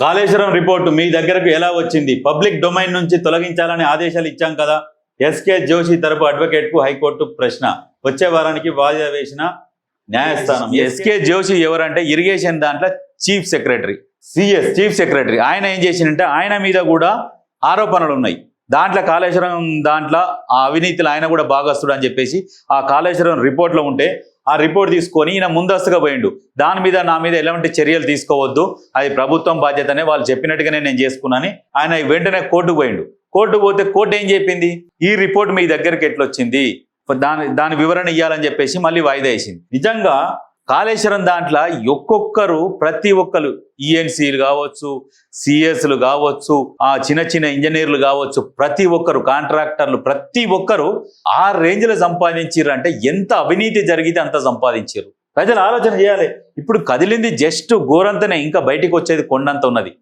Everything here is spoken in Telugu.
కాళేశ్వరం రిపోర్టు మీ దగ్గరకు ఎలా వచ్చింది? పబ్లిక్ డొమైన్ నుంచి తొలగించాలని ఆదేశాలు ఇచ్చాం కదా. ఎస్కే జోషి తరపు అడ్వకేట్కు హైకోర్టు ప్రశ్న. వచ్చే వారానికి వాయిదా వేసిన న్యాయస్థానం. ఎస్కే జోషి ఎవరంటే ఇరిగేషన్ దాంట్లో chief secretary CS chief secretary ఆయన ఏం చేసిందంటే ఆయన మీద కూడా ఆరోపణలు ఉన్నాయి. దాంట్లో కాళేశ్వరం దాంట్లో ఆ అవినీతిలో ఆయన కూడా భాగస్తుడు అని చెప్పేసి ఆ కాళేశ్వరం రిపోర్ట్లో ఉంటే ఆ రిపోర్ట్ తీసుకొని ఈయన ముందస్తుగా పోయిండు. దాని మీద నా మీద ఎలాంటి చర్యలు తీసుకోవద్దు. అది ప్రభుత్వం బాధ్యతనే. వాళ్ళు చెప్పినట్టుగానే నేను చేసుకున్నాను ఆయన వెంటనే కోర్టుకు పోయిండు. కోర్టు పోతే కోర్టు ఏం చెప్పింది? ఈ రిపోర్ట్ మీ దగ్గరికి ఎట్లొచ్చింది? దాని దాని వివరణ ఇవ్వాలని చెప్పేసి మళ్ళీ వాయిదా వేసింది. నిజంగా కాళేశ్వరం దాంట్లో ఒక్కొక్కరు ప్రతి ఒక్కరు ఈఎన్సీలు కావచ్చు సిఎస్లు కావచ్చు ఆ చిన్న చిన్న ఇంజనీర్లు కావచ్చు ప్రతి ఒక్కరు కాంట్రాక్టర్లు ప్రతి ఒక్కరు ఆ రేంజ్లో సంపాదించారు అంటే ఎంత అవినీతి జరిగితే అంత సంపాదించారు ప్రజలు ఆలోచన చేయాలి. ఇప్పుడు కదిలింది జస్ట్ గోరంతనే ఇంకా బయటికి వచ్చేది కొండంత ఉన్నది.